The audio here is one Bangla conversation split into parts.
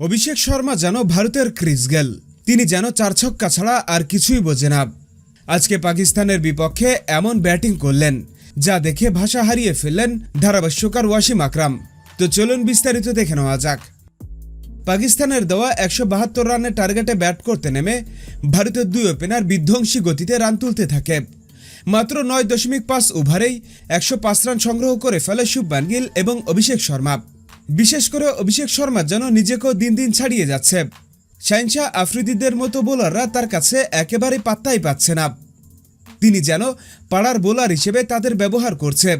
অভিষেক শর্মা যেন ভারতের ক্রিস গেল। তিনি যেন চার ছক্কা ছাড়া আর কিছুই বোঝে না। আজকে পাকিস্তানের বিপক্ষে এমন ব্যাটিং করলেন, যা দেখে ভাষা হারিয়ে ফেললেন ধারাভাষ্যকার ওয়াসিম আকরাম। তো চলুন বিস্তারিত দেখে নেওয়া যাক। পাকিস্তানের দেওয়া একশো বাহাত্তর রানের টার্গেটে ব্যাট করতে নেমে ভারতের দুই ওপেনার বিধ্বংসী গতিতে রান তুলতে থাকে। মাত্র নয় দশমিক পাঁচ ওভারেই একশো পাঁচ রান সংগ্রহ করে ফেলে শুভমান গিল এবং অভিষেক শর্মা। বিশেষ করে অভিষেক শর্মা যেন নিজেকেও দিন দিন ছাড়িয়ে যাচ্ছে। শাহিনশাহ আফ্রিদিদের মতো বোলাররা তার কাছে একেবারে পাত্তাই পাচ্ছে না। তিনি যেন পাড়ার বোলার হিসেবে তাদের ব্যবহার করছে।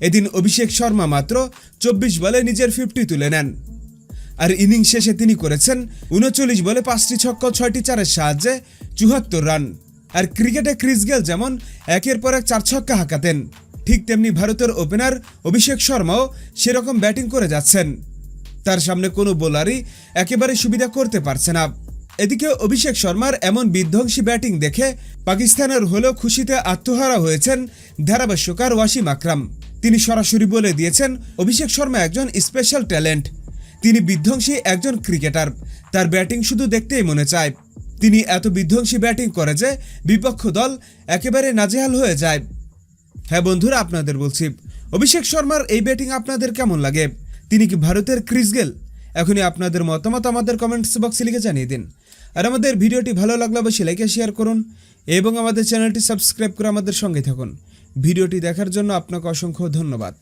এদিন অভিষেক শর্মা মাত্র চব্বিশ বলে নিজের ফিফটি তুলে নেন। আর ইনিংস শেষে তিনি করেছেন উনচল্লিশ বলে পাঁচটি ছক্ক, ছয়টি চারের সাহায্যে চুহাত্তর রান। আর ক্রিকেটে ক্রিস গেল যেমন একের পর এক চার ছক্কা হাঁকাতেন। ঠিক তেমনি ভারতের ওপেনার অভিষেক শর্মাও সেরকম ব্যাটিং করে যাচ্ছেন। তার সামনে কোনো বোলারই একেবারে সুবিধা করতে পারছে না। এদিকে অভিষেক শর্মার এমন বিধ্বংসী ব্যাটিং দেখে পাকিস্তানের হলেও খুশিতে আত্মহারা হয়েছেন ধারাভাষ্যকার ওয়াসিম আকরাম। তিনি সরাসরি বলে দিয়েছেন, অভিষেক শর্মা একজন স্পেশাল ট্যালেন্ট। তিনি বিধ্বংসী একজন ক্রিকেটার। তার ব্যাটিং শুধু দেখতেই মনে চায়। তিনি এত বিধ্বংসী ব্যাটিং করে যে বিপক্ষ দল একেবারে নাজেহাল হয়ে যায়। হ্যাঁ বন্ধুরা, আপনাদের বলছি, অভিষেক শর্মার এই ব্যাটিং আপনাদের কেমন লাগে? তিনি কি ভারতের ক্রিস গেল? এখনই আপনাদের মতামত আমাদের কমেন্টস বক্সে লিখে জানিয়ে দিন। আর আমাদের ভিডিওটি ভালো লাগলে অবশ্যই লাইকে শেয়ার করুন এবং আমাদের চ্যানেলটি সাবস্ক্রাইব করে আমাদের সঙ্গে থাকুন। ভিডিওটি দেখার জন্য আপনাকে অসংখ্য ধন্যবাদ।